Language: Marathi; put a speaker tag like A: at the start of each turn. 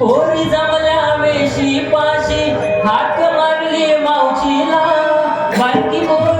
A: होळी जमल्या वेशी पाशी हाक मारली मावशीला. बारकी बोल